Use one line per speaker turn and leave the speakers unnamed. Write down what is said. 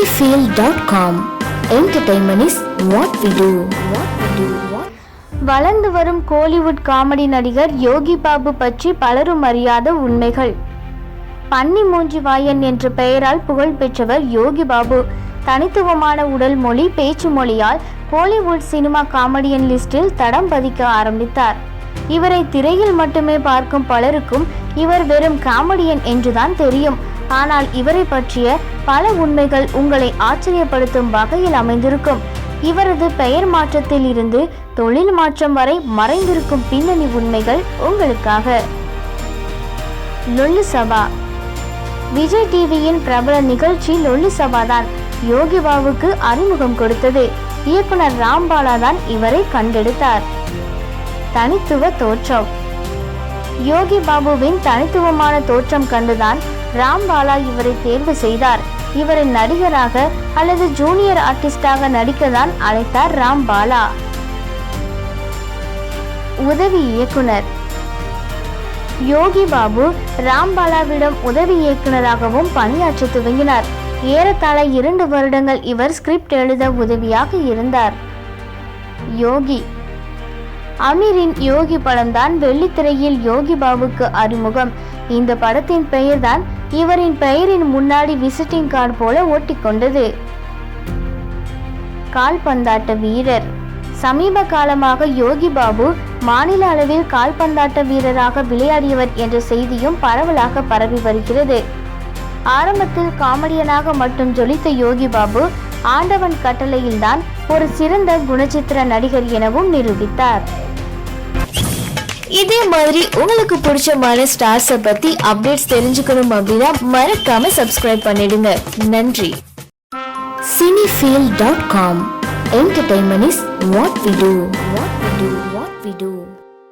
cinefield.com Entertainment is what we do. What we do. What
வளர்ந்து வரும் Kollywood comedy நடிகர் யோகி பாபு பற்றி பலரும் அறியாத உண்மைகள் பன்னி மூஞ்சி வாயன் என்ற பெயரால் புகழ் பெற்றவர் யோகி பாபு தனித்துவமான உடல் மொழி பேச்சு மொழியால் கோலிவுட் சினிமா காமெடியன் லிஸ்டில் தடம் பதிக்க ஆரம்பித்தார் இவரை திரையில் மட்டுமே பார்க்கும் பலருக்கும் இவர் வெறும் காமெடியன் என்றுதான் தெரியும் ஆனால் இவரை பற்றிய பல உண்மைகள் உங்களை ஆச்சரியப்படுத்தும் வகையில் அமைந்திருக்கும். இவரது பெயர் மாற்றத்தில் இருந்து தொழில் மாற்றம் வரை மறைந்திருக்கும் பின்னணி உண்மைகள் உங்களுக்காக. லொல்லு சபா. விஜய் டிவியின் பிரபல நிகழ்ச்சி லொல்லு சபா தான் யோகி பாபுக்கு அறிமுகம் கொடுத்தது. இயக்குனர் ராம்பாலா தான் இவரை கண்டெடுத்தார். தனித்துவ தோற்றம். யோகி பாபுவின் தனித்துவமான தோற்றம் கண்டுதான் ராம்பாலா இவரை தேர்வு செய்தார். இவரை நடிகராக அல்லது ஜூனியர் ஆர்டிஸ்டாக நடிக்கதான் அழைத்தார் ராம்பாலா உதவி இயக்குனர். யோகி பாபு ராம்பாலாவிடம் உதவி இயக்குனராகவும் பணியாற்ற துவங்கினார். ஏறத்தாழ இரண்டு வருடங்கள் இவர் ஸ்கிரிப்ட் எழுத உதவியாக இருந்தார். யோகி அமீரின் யோகி படம்தான் வெள்ளித்திரையில் யோகி பாபுக்கு அறிமுகம். இந்த படத்தின் பெயர்தான் இவரின் பெயரின் முன்னாடி விசிட்டிங் கார்டு போல ஒட்டிக்கொண்டது. கால்பந்தாட்ட வீரர். சமீப காலமாக யோகி பாபு மாநில அளவில் கால்பந்தாட்ட வீரராக விளையாடியவர் என்ற செய்தியும் பரவலாக பரவி வருகிறது. ஆரம்பத்தில் காமெடியனாக மட்டும் ஜொலித்த யோகி பாபு ஆண்டவன் கட்டளையில்தான் ஒரு சிறந்த குணச்சித்திர நடிகர் எனவும் நிரூபித்தார். இதே மாதிரி உங்களுக்கு பிடிச்சமான ஸ்டார்ஸை பத்தி அப்டேட்ஸ் தெரிஞ்சுக்கணும் அப்படின்னா மறக்காம சப்ஸ்கிரைப் பண்ணிடுங்க. நன்றி.
Cinefeel dot com entertainment is what we do what we do what we do